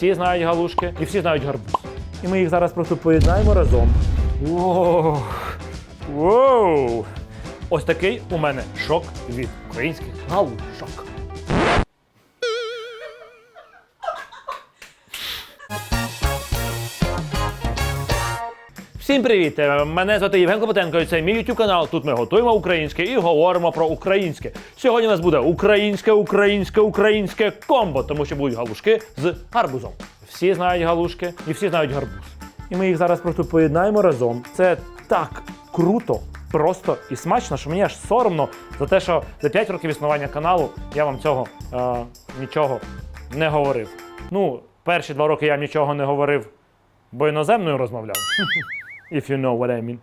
всі знають галушки і всі знають гарбуз. І ми їх зараз просто поєднаємо разом. Воу! Воу! Ось такий у мене шок від українських галушок. Всім привіт! Е, Мене звати Євген Клопотенко, і це мій YouTube канал. Тут ми готуємо українське і говоримо про українське. Сьогодні у нас буде українське, українське, українське комбо, тому що будуть галушки з гарбузом. Всі знають галушки і всі знають гарбуз. І ми їх зараз просто поєднаємо разом. Це так круто, просто і смачно, що мені аж соромно за те, що за 5 років існування каналу я вам цього е, нічого не говорив. Ну, перші два роки я нічого не говорив, бо іноземною розмовляв. If you know what I mean.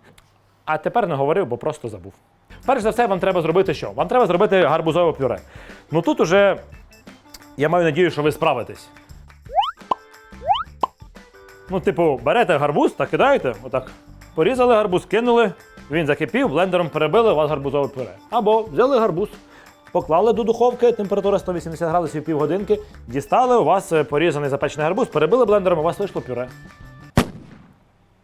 А тепер не говорив, бо просто забув. Перш за все, вам треба зробити що? Вам треба зробити гарбузове пюре. Ну тут уже я маю надію, що ви справитесь. Ну, типу, берете гарбуз та кидаєте, отак. Порізали гарбуз, кинули, він закипів, блендером перебили, у вас гарбузове пюре. Або взяли гарбуз, поклали до духовки, температура 180 градусів півгодинки, дістали, у вас е, порізаний запечений гарбуз, перебили блендером, у вас вийшло пюре.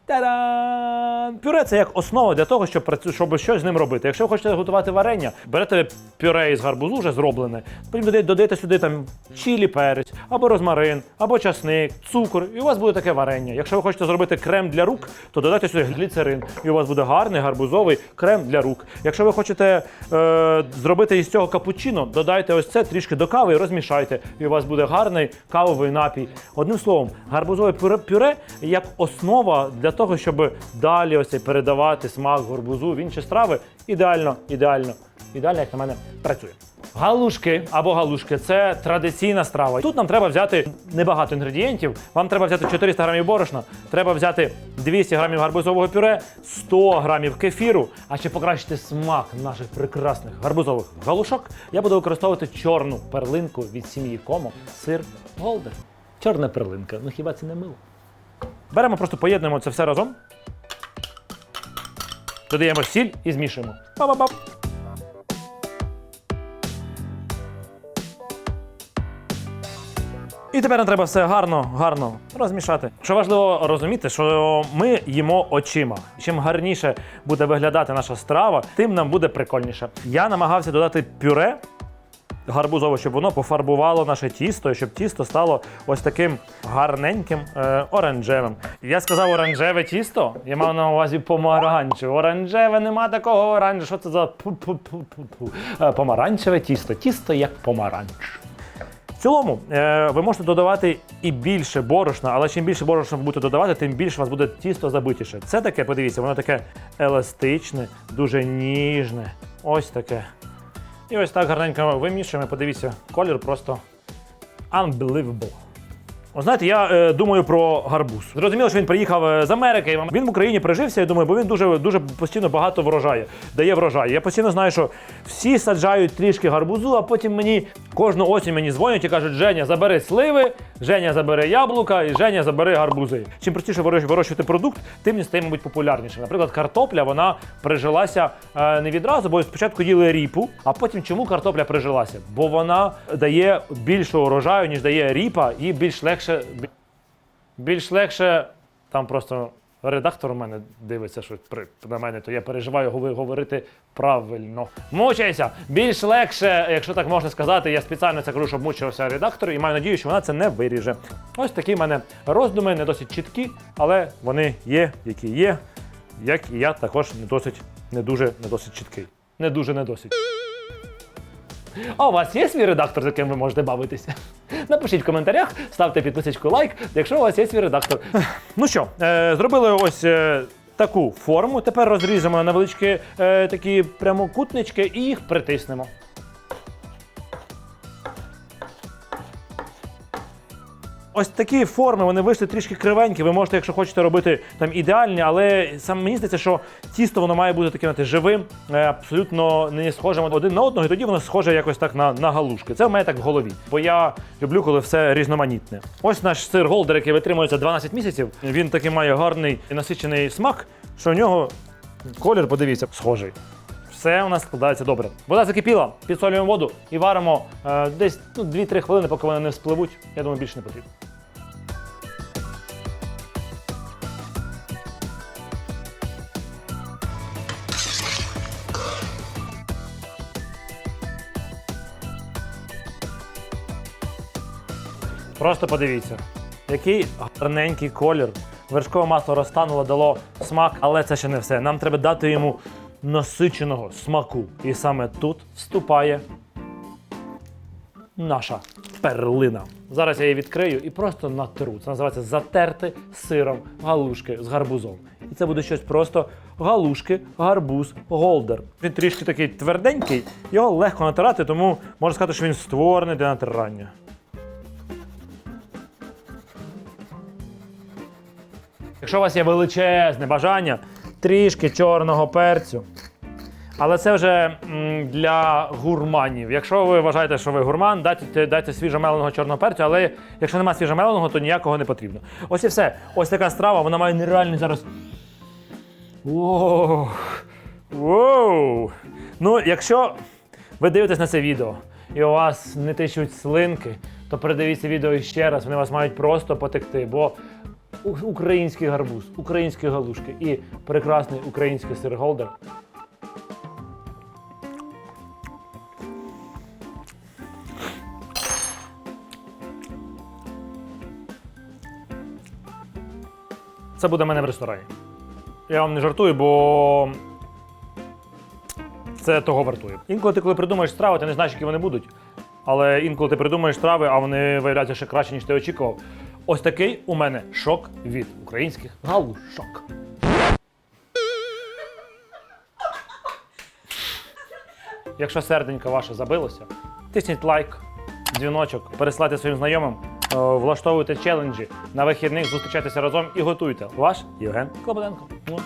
Та-дам! Пюре це як основа для того, щоб, щоб щось з ним робити. Якщо ви хочете готувати варення, берете пюре із гарбузу вже зроблене, потім додаєте, сюди там чілі перець, або розмарин, або часник, цукор, і у вас буде таке варення. Якщо ви хочете зробити крем для рук, то додайте сюди гліцерин, і у вас буде гарний гарбузовий крем для рук. Якщо ви хочете е, зробити із цього капучино, додайте ось це трішки до кави і розмішайте, і у вас буде гарний кавовий напій. Одним словом, гарбузове пюре, пюре як основа для того, щоб далі ось передавати смак гарбузу в інші страви. Ідеально, ідеально, ідеально, як на мене, працює. Галушки або галушки це традиційна страва. Тут нам треба взяти небагато інгредієнтів. Вам треба взяти 400 грамів борошна, треба взяти 200 грамів гарбузового пюре, 100 грамів кефіру. А ще покращити смак наших прекрасних гарбузових галушок. Я буду використовувати чорну перлинку від сім'ї Комо, сир Голдер. Чорна перлинка. Ну хіба це не мило? Беремо, просто поєднуємо це все разом. Додаємо сіль і змішуємо. Ба-ба-бап. І тепер нам треба все гарно, гарно розмішати. Що важливо розуміти, що ми їмо очима. Чим гарніше буде виглядати наша страва, тим нам буде прикольніше. Я намагався додати пюре гарбузове, щоб воно пофарбувало наше тісто, і щоб тісто стало ось таким гарненьким е, оранжевим. Я сказав оранжеве тісто, я мав на увазі помаранчеве. Оранжеве нема такого оранжевого. Що це за пу-пу-пу-пу-пу? Е, помаранчеве тісто? Тісто як помаранч. В цілому, е, ви можете додавати і більше борошна, але чим більше борошна будете додавати, тим більше у вас буде тісто забитіше. Це таке, подивіться, воно таке еластичне, дуже ніжне. Ось таке. І ось так гарненько вимішуємо. Подивіться, колір просто unbelievable. Знаєте, я е, думаю про гарбуз. Зрозуміло, що він приїхав е, з Америки. Він в Україні прижився, я думаю, бо він дуже, дуже постійно багато врожає, дає врожай. Я постійно знаю, що всі саджають трішки гарбузу, а потім мені кожну осінь мені дзвонять і кажуть, Женя, забери сливи, Женя забери яблука і Женя забери гарбузи. Чим простіше вирощувати продукт, тим він стає, мабуть, популярнішим. Наприклад, картопля вона прижилася е, не відразу, бо спочатку їли ріпу, а потім чому картопля прижилася? Бо вона дає більше урожаю, ніж дає ріпа, і більш легше. Більш легше там просто. Редактор у мене дивиться, що при на мене, то я переживаю говорити правильно. Мучайся! Більш легше, якщо так можна сказати, я спеціально це кажу, щоб мучився редактор, і маю надію, що вона це не виріже. Ось такі в мене роздуми, не досить чіткі, але вони є, які є. Як і я також не досить, не дуже, не досить чіткий. Не дуже, не досить. А у вас є свій редактор, з яким ви можете бавитися? Напишіть в коментарях, ставте підписочку лайк, якщо у вас є свій редактор. Ну що, е, зробили ось е, таку форму. Тепер розріжемо на невеличкі е, такі прямокутнички і їх притиснемо. Ось такі форми, вони вийшли трішки кривенькі. Ви можете, якщо хочете, робити там ідеальні, але саме мені здається, що тісто воно має бути таким знаєте, живим, е, абсолютно не схожим один на одного, і тоді воно схоже якось так на, на галушки. Це в мене так в голові. Бо я люблю, коли все різноманітне. Ось наш сир голдер, який витримується 12 місяців. Він такий має гарний і насичений смак, що в нього колір, подивіться, схожий. Все у нас складається добре. Вода закипіла, підсолюємо воду і варимо е, десь ну, 2-3 хвилини, поки вони не спливуть. Я думаю, більше не потрібно. Просто подивіться, який гарненький колір. Вершкове масло розтануло, дало смак, але це ще не все. Нам треба дати йому насиченого смаку. І саме тут вступає наша перлина. Зараз я її відкрию і просто натру. Це називається затерти сиром галушки з гарбузом. І це буде щось просто галушки, гарбуз, голдер. Він трішки такий тверденький, його легко натирати, тому можна сказати, що він створений для натирання. Якщо у вас є величезне бажання, трішки чорного перцю. Але це вже для гурманів. Якщо ви вважаєте, що ви гурман, дайте, дайте свіжомеленого чорного перцю, але якщо немає свіжомеленого, то ніякого не потрібно. Ось і все. Ось така страва, вона має нереальний зараз. Воу. Воу. Ну, якщо ви дивитесь на це відео і у вас не течуть слинки, то передивіться відео ще раз, вони вас мають просто потекти, бо український гарбуз, українські галушки і прекрасний український сир-голдер Це буде в мене в ресторані. Я вам не жартую, бо це того вартує. Інколи ти, коли придумаєш страви, ти не знаєш, які вони будуть. Але інколи ти придумаєш страви, а вони виявляються ще краще, ніж ти очікував. Ось такий у мене шок від українських галушок. Якщо серденько ваше забилося, тисніть лайк, дзвіночок, переслайте своїм знайомим, е, влаштовуйте челенджі на вихідних, зустрічайтеся разом і готуйте. Ваш Євген Клопотенко. Ну.